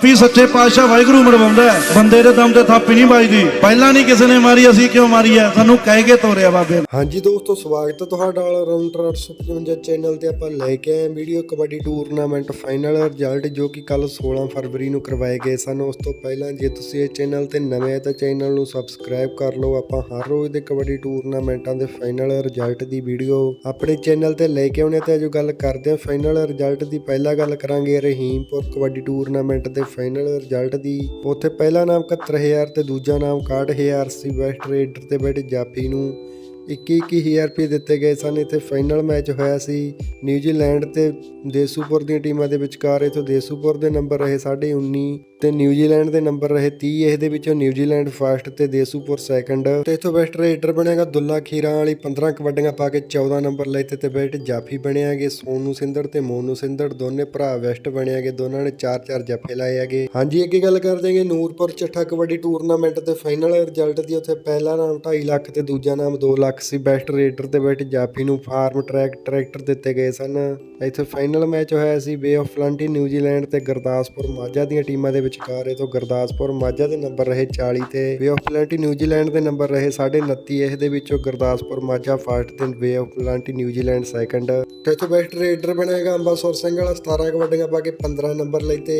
ਥਾਪੀ ਸੱਚੇ ਪਾਤਸ਼ਾਹ ਵਾਹਿਗੁਰੂ ਮਰਵਾਉਂਦਾ ਬੰਦੇ ਦੇ ਦਮ ਤੇ ਥਾਪੀ ਨਹੀਂ ਵੱਜਦੀ। ਪਹਿਲਾਂ ਨਹੀਂ ਕਿਸੇ ਨੇ ਮਾਰੀ, ਅਸੀਂ ਕਿਉਂ ਮਾਰੀ ਹੈ? ਸਾਨੂੰ ਕਹਿ ਕੇ ਤੋਰਿਆ ਬਾਬੇ ਹਾਂਜੀ ਦੋਸਤੋ, ਸਵਾਗਤ ਹੈ ਤੁਹਾਡਾ ਆਲ ਰਾਊਂਡਰ 855 ਚੈਨਲ ਤੇ ਆਪਾਂ ਲੈ ਕੇ ਆਏ video kabaddi tournament final result ਜੋ ਕਿ ਕੱਲ 16 ਫਰਵਰੀ ਨੂੰ ਕਰਵਾਏ ਗਏ ਸਨ। ਉਸ ਤੋਂ ਪਹਿਲਾਂ ਜੇ ਤੁਸੀਂ ਇਸ ਚੈਨਲ ਤੇ ਨਵੇਂ ਤਾਂ ਚੈਨਲ ਨੂੰ ਸਬਸਕ੍ਰਾਈਬ ਕਰ ਲਓ। ਆਪਾਂ ਹਰ ਰੋਜ਼ ਦੇ ਕਬੱਡੀ ਟੂਰਨਾਮੈਂਟਾਂ ਦੇ ਫਾਈਨਲ ਰਿਜ਼ਲਟ ਦੀ ਵੀਡੀਓ ਆਪਣੇ ਚੈਨਲ ਤੇ ਲੈ ਕੇ ਆਉਣੇ ਤੇ ਜੋ ਗੱਲ ਕਰਦੇ ਹਾਂ। ਫਾਈਨਲ ਰਿਜ਼ਲਟ ਦੀ ਪਹਿਲਾਂ ਗੱਲ ਕਰਾਂਗੇ ਰਹੀਮਪੁਰ ਕਬੱਡੀ ਟੂਰਨਾਮੈਂਟ ਦੇ ਫਾਈਨਲ ਰਿਜ਼ਲਟ ਦੀ। ਉੱਥੇ ਪਹਿਲਾ ਨਾਮ 71000 ਤੇ ਦੂਜਾ ਨਾਮ 61000 ਸੀ ਵੈਸਟ ਰੇਡਰ ਤੇ ਬੈਠੇ ਜਾਫੀ ਨੂੰ। 21000 ਰੁਪਏ ਦਿੱਤੇ ਗਏ ਸਨ। ਇੱਥੇ ਫਾਈਨਲ ਮੈਚ ਹੋਇਆ ਸੀ। ਨਿਊਜ਼ੀਲੈਂਡ ਤੇ ਦੇਸੂਪੁਰ ਦੀਆਂ ਟੀਮਾਂ ਦੇ ਵਿਚਕਾਰ ਇਥੋਂ ਦੇਸੂਪੁਰ ਦੇ ਨੰਬਰ ਰਹੇ 19.5 ਤੇ ਨਿਊਜ਼ੀਲੈਂਡ ਦੇ ਨੰਬਰ ਰਹੇ 30 ਇਸ ਦੇ ਵਿੱਚੋਂ ਨਿਊਜ਼ੀਲੈਂਡ ਫਸਟ ਤੇ ਦੇਸੂਪੁਰ ਸੈਕੰਡ। ਤੇ ਇਥੋਂ ਵੈਸਟ ਰੇਡਰ ਬਣੇਗਾ ਦੁੱਲਾ ਖੀਰਾਂ ਵਾਲੀ 15 ਕਬੱਡੀਆਂ ਪਾ ਕੇ 14 ਨੰਬਰ ਲੈਤੇ ਤੇ ਬੈਟ ਜਾਫੀ ਬਣਿਆਗੇ, ਸੋਨੂ ਸਿੰਧੜ ਤੇ ਮੋਨੂ ਸਿੰਧੜ ਦੋਨੇ ਭਰਾ ਵੈਸਟ ਬਣਿਆਗੇ, ਦੋਨਾਂ ਨੇ 4-4 ਜੱਫੇ ਲਾਏ ਹੈਗੇ। ਹਾਂਜੀ, ਅੱਗੇ ਗੱਲ ਕਰ ਦੇਂਗੇ ਨੂਰਪੁਰ ਚੱਠਾ ਕਬੱਡੀ ਟੂਰਨਾਮੈਂਟ ਤੇ ਫਾਈਨਲ ਰਿਜ਼ਲਟ ਦੀ, ਉੱਥੇ ਪਹਿਲਾ ਨਾਮ 2.5 ਲੱਖ ਤੇ ਦੂਜਾ ਨਾਮ 2 ਲੱਖ ਸੀ। ਬੈਸਟ ਰੇਡਰ ਤੇ ਬੈਟ ਜਾਫੀ ਨੂੰ ਫਾਰਮ ਟਰੈਕ, ਟਰੈਕਟਰ ਦਿੱਤੇ ਗਏ ਸਨ। ਇੱਥੇ ਫਾਈਨਲ ਮੈਚ ਹੋਇਆ ਸੀ ਬੇ ਆਫ ਫਲੰਟੀ ਨਿਊਜ਼ੀਲੈਂਡ ਤੇ ਗੁਰਦਾਸਪੁਰ ਮਾਝਾ ਦੀਆਂ ਟੀਮਾਂ ਦੇ ਵਿਚਕਾਰ ਇਹ ਤੋਂ ਗੁਰਦਾਸਪੁਰ ਮਾਝਾ ਦੇ ਨੰਬਰ ਰਹੇ 40 ਤੇ Bay of Plenty New Zealand ਦੇ ਨੰਬਰ ਰਹੇ 29.5 ਇਸ ਦੇ ਵਿੱਚੋਂ ਗੁਰਦਾਸਪੁਰ ਮਾਝਾ ਫਸਟ ਤੇ Bay of Plenty New Zealand second ਤੇ ਇੱਥੋਂ ਬੈਸਟ ਰੇਡਰ ਬਣੇਗਾ ਅੰਬਾਸੁਰ ਸਿੰਘ ਵਾਲਾ 17 ਕਬੱਡੀਆਂ ਪਾ ਕੇ 15 ਨੰਬਰ ਲਈ ਤੇ।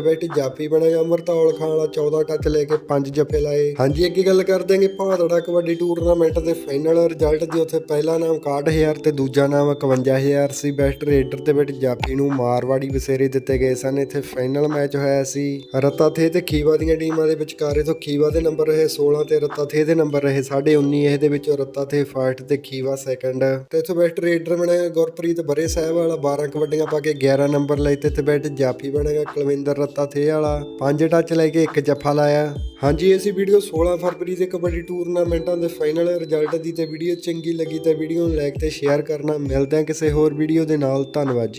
ਬੈਟ ਜਾਫੀ ਬਣੇਗਾ ਅਮਰਤੌਲ ਖਾਨ ਵਾਲਾ 14 ਟੱਚ ਲੈ ਕੇ 5 ਜੱਫੇ ਲਾਏ। ਹਾਂਜੀ, ਅੱਗੇ ਗੱਲ ਕਰ ਦਿਆਂਗੇ ਭਾਦੜਾ ਕਬੱਡੀ ਟੂਰਨਾਮੈਂਟ ਦੇ ਫਾਈਨਲ ਰਿਜ਼ਲਟ ਦੀ। ਉੱਥੇ ਪਹਿਲਾ ਨਾਮ 61000 ਤੇ ਦੂਜਾ ਨਾਮ 51000 ਸੀ। ਬੈਸਟ ਰੇਡਰ ਤੇ ਬੈਟ ਜਾਫੀ ਨੂੰ ਮਾਰਵਾੜੀ ਵਸੇਰੇ ਦਿੱਤੇ ਗਏ ਸਨ। ਇੱਥੇ ਫਾਈਨਲ ਮੈਚ ਹੋਇਆ ਸੀ। ਰਤਾ ਥੇ ਤੇ ਖੀਵਾ ਦੀਆਂ ਟੀਮਾਂ ਦੇ ਵਿਚਕਾਰ ਇਥੋਂ ਖੀਵਾ ਦੇ ਨੰਬਰ ਰਹੇ 16 ਤੇ ਰਤਾ ਥੇ ਦੇ ਨੰਬਰ ਰਹੇ 19.5 ਇਸ ਦੇ ਵਿੱਚੋਂ ਰਤਾ ਥੇ ਫਸਟ ਤੇ ਖੀਵਾ ਸੈਕੰਡ। ਤੇ ਇਥੋਂ ਬੈਸਟ ਰੇਡਰ ਬਣਿਆ ਗੁਰਪ੍ਰੀਤ ਬਰੇ ਸਾਹਿਬ ਵਾਲਾ 12 ਕਬੱਡੀਆਂ ਪਾ ਕੇ 11 ਨੰਬਰ ਲਏ ਤੇ ਤੇ ਬੈਟ ਜਾਫੀ ਬਣੇਗਾ ਕੁਲਵਿੰਦਰ ਰਤਾ ਥੇ ਵਾਲਾ 5 ਟੱਚ ਲੈ ਕੇ ਇੱਕ ਜੱਫਾ ਲਾਇਆ। ਹਾਂਜੀ ਅਸੀਂ ਵੀਡੀਓ 16 ਫਰਵਰੀ ਦੇ ਕਬੱਡੀ ਟੂਰਨਾਮੈਂਟਾਂ ਦੇ ਫਾਈਨਲ ਰਿਜ਼ਲਟ ਦੀ ਤੇ ਵੀਡੀਓ ਚੰਗੀ ਲੱਗੀ ਤਾਂ ਵੀਡੀਓ ਨੂੰ ਲਾਈਕ ਤੇ ਸ਼ੇਅਰ ਕਰਨਾ। ਮਿਲਦੇ ਹਾਂ ਕਿਸੇ ਹੋਰ ਵੀਡੀਓ ਦੇ ਨਾਲ, ਧੰਨਵਾਦ ਜੀ।